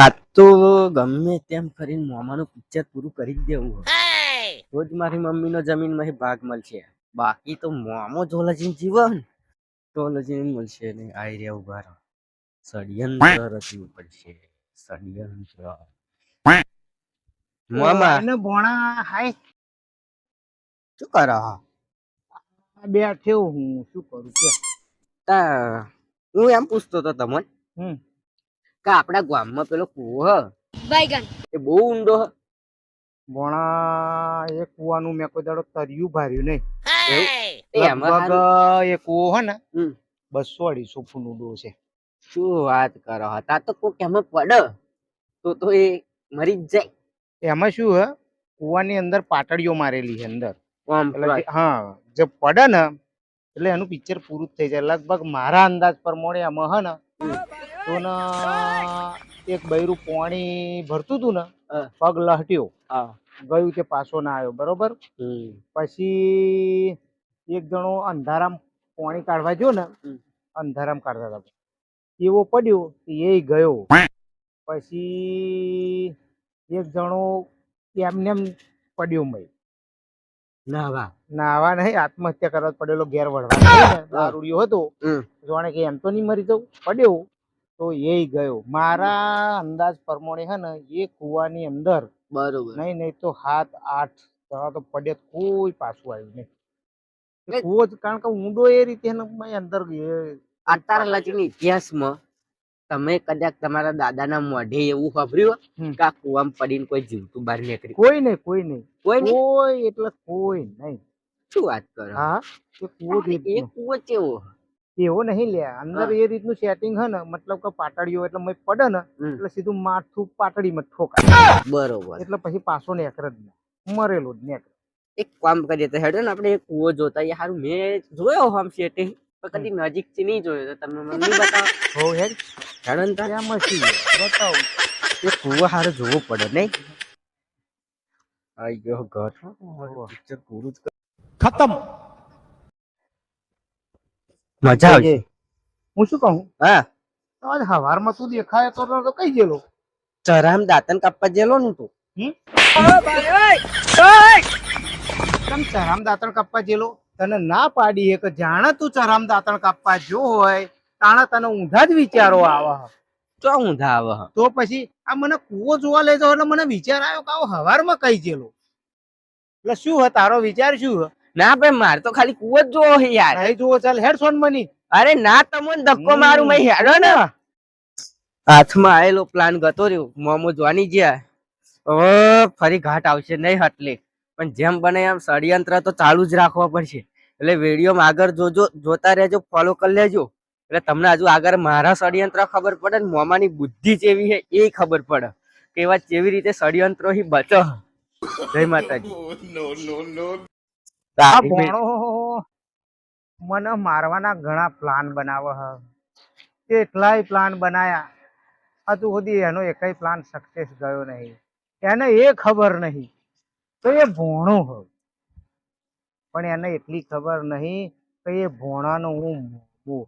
આ તો ગમે તેમ કરીને મામાનું પિક્ચર પૂરું કરી જ દેવું હોય. તો જ મારી મમ્મીનો જમીનમાં ભાગ મળશે. બાકી તો મામો જોલજીને જીવન. જોલજીને મળશે ને આઈ રહ્યા ઊભા રહો. ષડયંત્ર રચવું પડશે. ષડયંત્ર મોમા. અને ભોણા હાય. શું કરો? હો? બેઠ્યો હું. શું કરું? કે. તા હું એમ પૂછતો હતો તમને. હમ. કે આપણા ગામમાં પેલો કુવો હ. બાયગન. એ બહુ ઊંડો હ. ભણા એ કુવાનું મેં કોઈ દાડો તર્યું ભાર્યું નહીં. લગભગ એ કુવો હે ને બસો અઢીસો ફૂટ ઊંડો છે. શું વાત કરો હતા તો કોક એમાં પડે. તો તો એ મરી જ જાય. એમાં શું હ? કુવાની અંદર પાટડીઓ મારેલી છે અંદર. હા જે પડે ને એટલે એનું પિક્ચર પૂરું થઈ જાય. લગભગ મારા અંદાજ પ્રમાણે એમાં હે ને તો ને એક બૈરું પાણી ભરતું હતું ને પગ લહટ્યો. ગયું કે પાછો ના આવ્યો બરોબર? પછી એક જણો અંધારામ પાણી કાઢવા ગયો ને અંધારામ કાઢતા હતા. એવો પડ્યો એ ગયો. પછી એક જણો એમને એમ પડ્યો મય. નાવા નાવા નહીં આત્મહત્યા કરવા પડેલો ઘેર વળવા દારૂડિયો હતો. જાણે કે એમ તો નહીં મરી જવું પડ્યો. તો એ ગયો. મારા અંદાજ પ્રમાણે હે ને એ કુવાની અંદર બરોબર. નહીં નહીં તો સાત આઠ તો પડે કોઈ પાછું આવ્યું નહીં. જ કારણ કે ઊંડો એ રીતે અંદર અત્યારે અત્યાર ઇતિહાસમાં તમે કદાચ તમારા દાદાના મોઢે એવું ખબર્યું કે આ કુવામાં પડીને કોઈ જીવતું બહાર નીકળી કોઈ નહીં કોઈ નહીં. કોઈ કોઈ એટલે કોઈ નહીં. શું વાત કરો? હા? એ કૂવો એ. કુવો કેવો એવો નહીં લે. અંદર એ રીતનું સેટિંગ હે ને મતલબ કે પાટડીઓ એટલે મેં પડે ને એટલે સીધું માથું પાટડીમાં ઠોકાય. બરોબર. એટલે પછી પાછો નેકર જ ના મરેલો જ નેકર એક કામ કરીએ તો હેડો ને આપણે એક કુવો જોતા એ હારું મેં જોયો આમ સેટિંગ પણ કદી નજીકથી નહીં જોયો તો તમે મને નહીં બતાવો. હો હેડ. હેડો ને ત્યાં મસી બતાવો. એ કુવો હારે જોવો પડે નહીં. આઈ ગયો ઘર. પિક્ચર પૂરું જ ખતમ. મજા આવશે. હું શું કહું? હા. આજ હવારમાં તું દેખાય તો તો કઈ ગયેલો? ચરામ દાંતન કાપવા જેલો ને તું. કેમ ચરામ દાંતણ કાપવા ગયેલો? તને ના પાડી કે જાણે તું ચરામ દાંતણ કાપવા જો હોય. તાણે તને ઊંધા જ વિચારો આવે. ચો ઊંધા આવે? તો પછી આ મને કૂવો જોવા લઈ જાવ એટલે મને વિચાર આવ્યો કે આવો હવારમાં કઈ ગયેલો? એટલે શું હ? તારો વિચાર શું હે? ના ભાઈ મારે તો ખાલી કુવો જ જોવો છે યાર. નહીં જોવો ચાલ હેડ સોન મની. અરે ના તમને ધક્કો મારું મેં હેડો ને. હાથમાં આયેલો પ્લાન ગતો રહ્યો મોમો જોવાની ગયા. ઓ ફરી ઘાટ આવશે નહીં હટલે. પણ જેમ બને એમ ષડયંત્ર તો ચાલુ જ રાખવા પડશે. એટલે વિડીયોમાં આગળ જોજો જોતા રહેજો ફોલો કરી લેજો. એટલે તમને હજુ આગળ મારા ષડયંત્ર ખબર પડે ને મોમાની બુદ્ધિ જેવી છે એ ખબર પડે. કે એવા કેવી રીતે ષડયંત્રો થી બચો જય માતાજી. આ ભોણો મને મારવાના ઘણા પ્લાન બનાવે હ. કેટલાય પ્લાન બનાયા. હજુ સુધી એનો એકય પ્લાન સક્સેસ ગયો નહીં. એને એ ખબર નહીં તો એ ભોણો હ. પણ એને એટલી ખબર નહીં કે એ ભોણાનો હું મોમો